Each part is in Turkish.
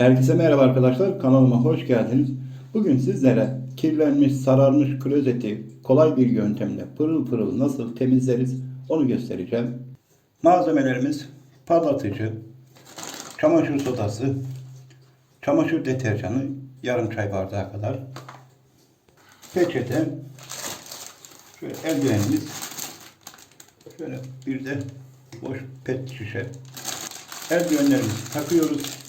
Herkese merhaba arkadaşlar. Kanalıma hoş geldiniz. Bugün sizlere kirlenmiş, sararmış klozeti kolay bir yöntemle pırıl pırıl nasıl temizleriz onu göstereceğim. Malzemelerimiz parlatıcı, çamaşır sodası, çamaşır deterjanı yarım çay bardağı kadar, peçete, şöyle eldivenimiz, şöyle bir de boş pet şişe. Eldivenlerimizi takıyoruz.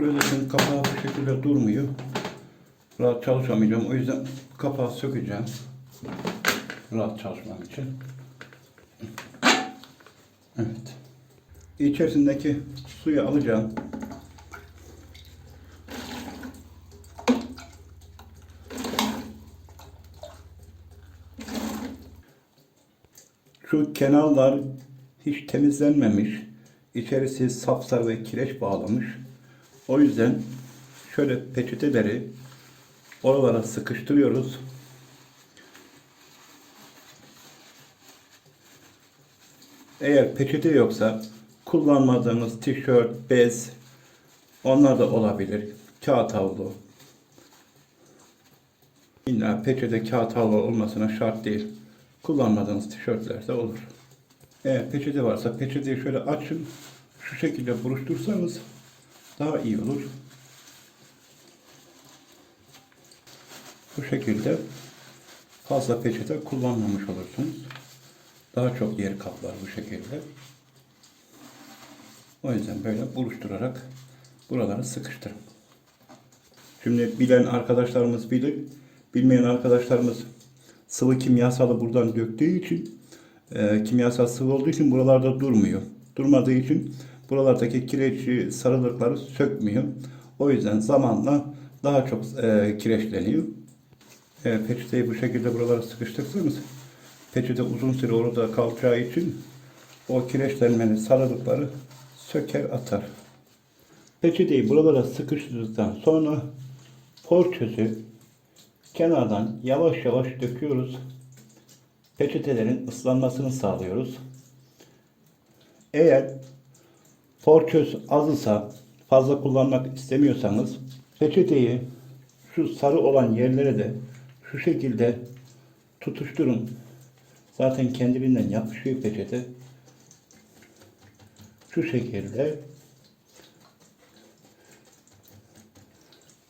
Klozetin kapağı bu şekilde durmuyor. Rahat çalışamayacağım. O yüzden kapağı sökeceğim. Rahat çalışmam için. Evet. İçerisindeki suyu alacağım. Şu kenarlar hiç temizlenmemiş. İçerisi sapsarı ve kireç bağlamış. O yüzden şöyle peçeteleri oralara sıkıştırıyoruz. Eğer peçete yoksa kullanmadığınız tişört, bez onlar da olabilir. Kağıt havlu. İlla peçete kağıt havlu olmasına şart değil. Kullanmadığınız tişörtler de olur. Eğer peçete varsa peçeteyi şöyle açın. Şu şekilde buruştursanız daha iyi olur. Bu şekilde fazla peçete kullanmamış olursunuz. Daha çok yer kaplar bu şekilde. O yüzden böyle buruşturarak buraları sıkıştırın. Şimdi bilen arkadaşlarımız bilir. Bilmeyen arkadaşlarımız sıvı kimyasalı buradan döktüğü için e, kimyasal sıvı olduğu için buralarda durmuyor. Durmadığı için buralardaki kireçli sarılıkları sökmüyor. O yüzden zamanla daha çok e, kireçleniyor. E, peçeteyi bu şekilde buralara sıkıştırırsanız peçete uzun süre orada kalacağı için o kireçlenmenin sarılıkları söker atar. Peçeteyi buralara sıkıştırdıktan sonra porçözü kenardan yavaş yavaş döküyoruz. Peçetelerin ıslanmasını sağlıyoruz. Eğer porçöz azsa fazla kullanmak istemiyorsanız peçeteyi şu sarı olan yerlere de şu şekilde tutuşturun. Zaten kendiliğinden yapışıyor peçete. Şu şekilde.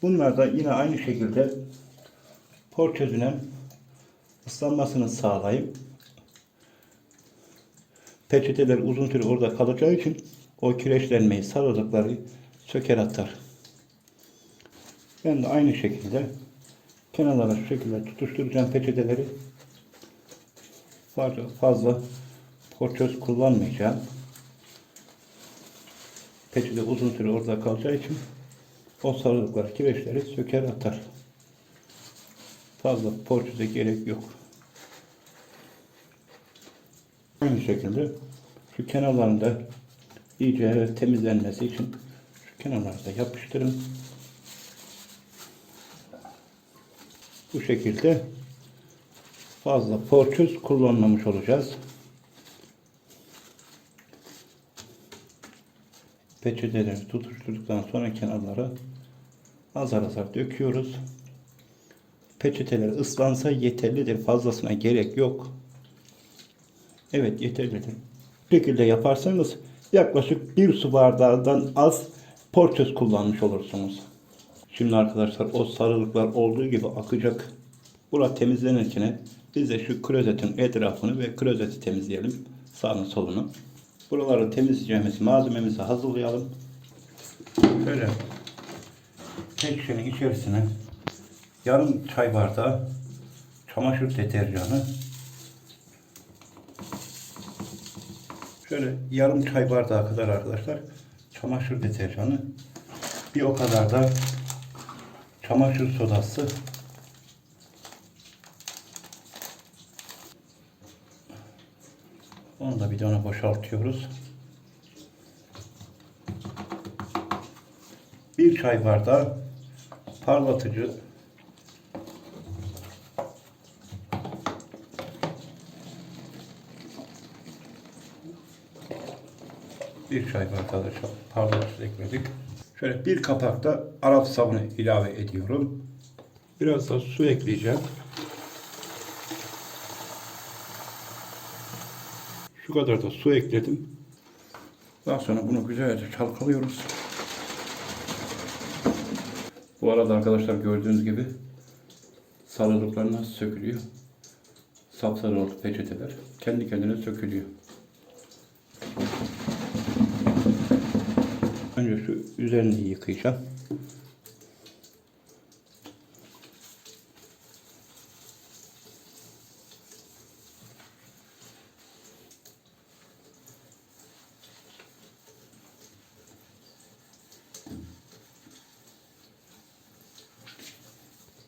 Bunlar da yine aynı şekilde porçözüne ıslanmasını sağlayıp peçeteler uzun süre orada kalacağı için o kireçlenmeyi sarılıkları söker atar. Ben de aynı şekilde kenarlara şu şekilde tutuşturacağım peçeteleri. Fazla, fazla porçöz kullanmayacağım. Peçete uzun süre orada kalacağı için o sarılıklar, kireçleri söker atar. Fazla porçöze gerek yok. Aynı şekilde şu kenarlarında iyice temizlenmesi için şu kenarlarda yapıştırın. Bu şekilde fazla porçöz kullanmamış olacağız. Peçeteleri tutuşturduktan sonra kenarlara azar azar döküyoruz. Peçeteler ıslansa yeterlidir. Fazlasına gerek yok. Evet yeterlidir. Bu şekilde yaparsanız yaklaşık bir su bardağından az porçöz kullanmış olursunuz. Şimdi arkadaşlar o sarılıklar olduğu gibi akacak. Bura temizlenirken biz de şu klozetin etrafını ve klozeti temizleyelim. Sağını solunu. Buraları temizleyeceğimiz malzememizi hazırlayalım. Şöyle tek şişenin içerisine yarım çay bardağı çamaşır deterjanı şöyle yarım çay bardağı kadar arkadaşlar çamaşır deterjanı bir o kadar da çamaşır sodası onu da bidona boşaltıyoruz. Bir çay bardağı parlatıcı Bir çay bardağı da çok parçası ekledik. Şöyle bir kapak da Arap sabunu ilave ediyorum. Biraz da su ekleyeceğim. Şu kadar da su ekledim. Daha sonra bunu güzelce çalkalıyoruz. Bu arada arkadaşlar gördüğünüz gibi sarılıklar nasıl sökülüyor. Sapsarı oldu peçeteler. Kendi kendine sökülüyor. Önce şu üzerini yıkayacağım.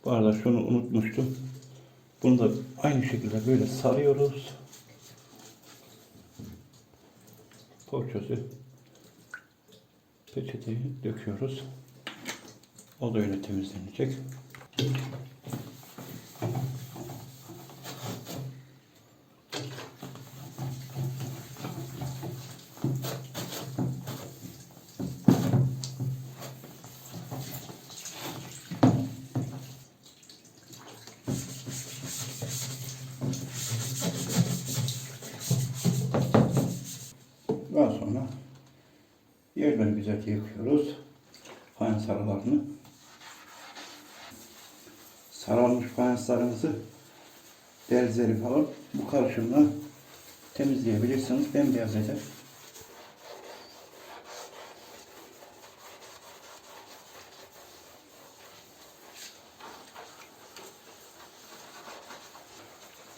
Bu arada şunu unutmuştum. Bunu da aynı şekilde böyle sarıyoruz. Poğaçası peçeteyi döküyoruz. O da öyle temizlenecek. Yerleri güzelce yıkıyoruz. Fayans aralarını. Sarılmış fayanslarınızı derzleri falan bu karışımla temizleyebilirsiniz. Bembeyaz eder.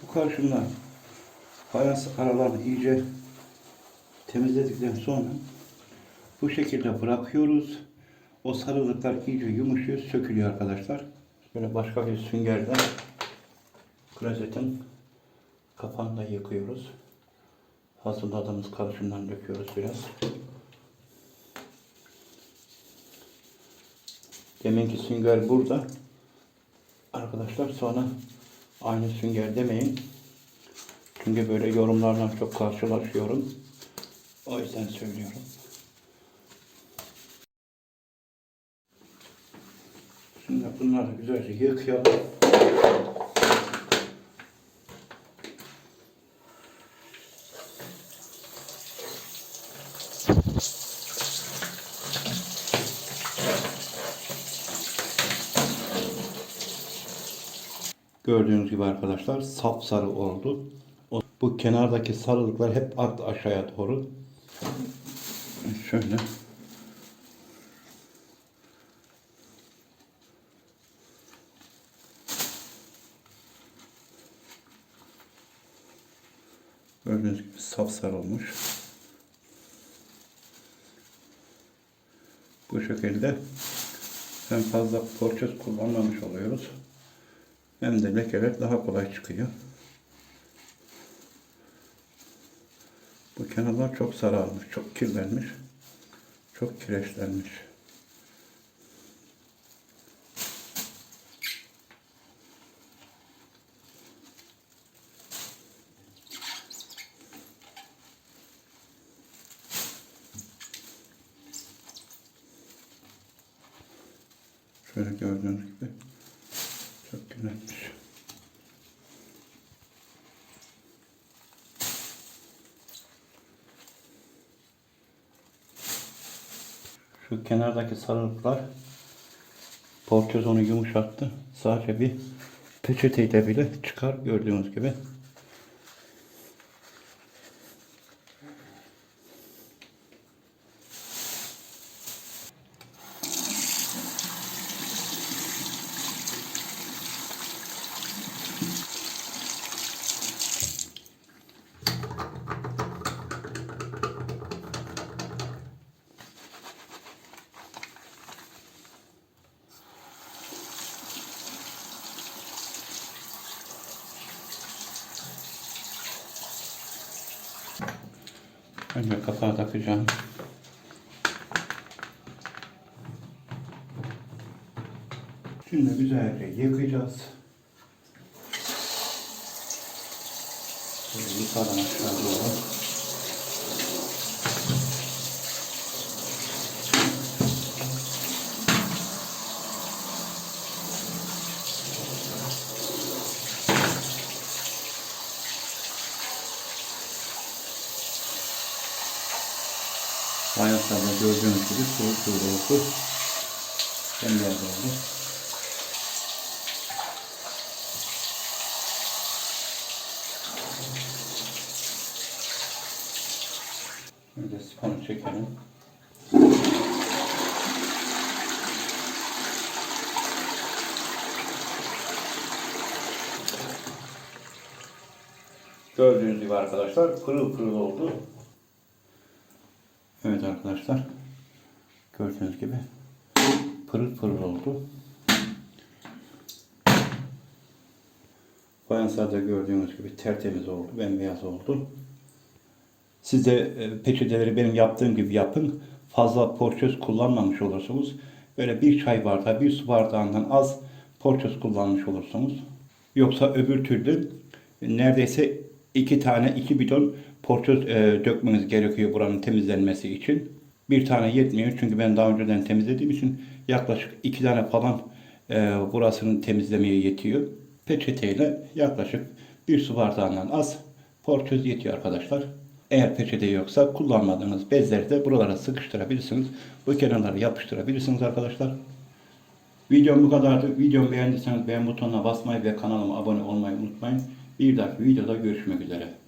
Bu karışımla fayans aralarını iyice temizledikten sonra bu şekilde bırakıyoruz. O sarılıklar iyice yumuşuyor, sökülüyor arkadaşlar. Böyle başka bir süngerden klozetin kapağını da yıkıyoruz. Hazırladığımız karışımdan döküyoruz biraz. Deminki sünger burada. Arkadaşlar sonra aynı sünger demeyin. Çünkü böyle yorumlarla çok karşılaşıyorum. O yüzden söylüyorum. Şimdi bunları güzelce yıkayalım. Gördüğünüz gibi arkadaşlar sapsarı oldu. Bu kenardaki sarılıklar hep arttı aşağıya doğru. Şöyle. Gördüğünüz gibi sapsarı olmuş. Bu şekilde hem fazla porçöz kullanmamış oluyoruz. Hem de lekeler daha kolay çıkıyor. Bu kenarlar çok sararmış, çok kirlenmiş, çok kireçlenmiş. Şöyle gördüğünüz gibi çok kirlenmiş. Şu kenardaki sarılıklar portöz onu yumuşattı. Sadece bir peçeteyle bile çıkar gördüğünüz gibi. Önce kapağı takacağım. Şimdi güzelce yıkayacağız. Şöyle yukarıdan aşağı doğru. Fayanslarda gördüğünüz gibi soğuk oldu. Bembeyaz oldu. Şimdi sifonu çekelim. Gördüğünüz gibi arkadaşlar pırıl pırıl oldu. Arkadaşlar. Gördüğünüz gibi pırıl pırıl oldu. Fayanslarda gördüğünüz gibi tertemiz oldu, bembeyaz oldu. Siz de e, peçeteleri benim yaptığım gibi yapın. Fazla porçöz kullanmamış olursunuz. Böyle bir çay bardağı, bir su bardağından az porçöz kullanmış olursunuz. Yoksa öbür türlü neredeyse iki tane, iki bidon porçöz e, dökmeniz gerekiyor buranın temizlenmesi için. Bir tane yetmiyor çünkü ben daha önceden temizlediğim için yaklaşık iki tane falan e, burasının temizlemeye yetiyor. Peçeteyle yaklaşık bir su bardağından az porçöz yetiyor arkadaşlar. Eğer peçete yoksa kullanmadığınız bezleri de buralara sıkıştırabilirsiniz. Bu kenarlara yapıştırabilirsiniz arkadaşlar. Videom bu kadardı. Videomu beğendiyseniz beğen butonuna basmayı ve kanalıma abone olmayı unutmayın. Bir dahaki videoda görüşmek üzere.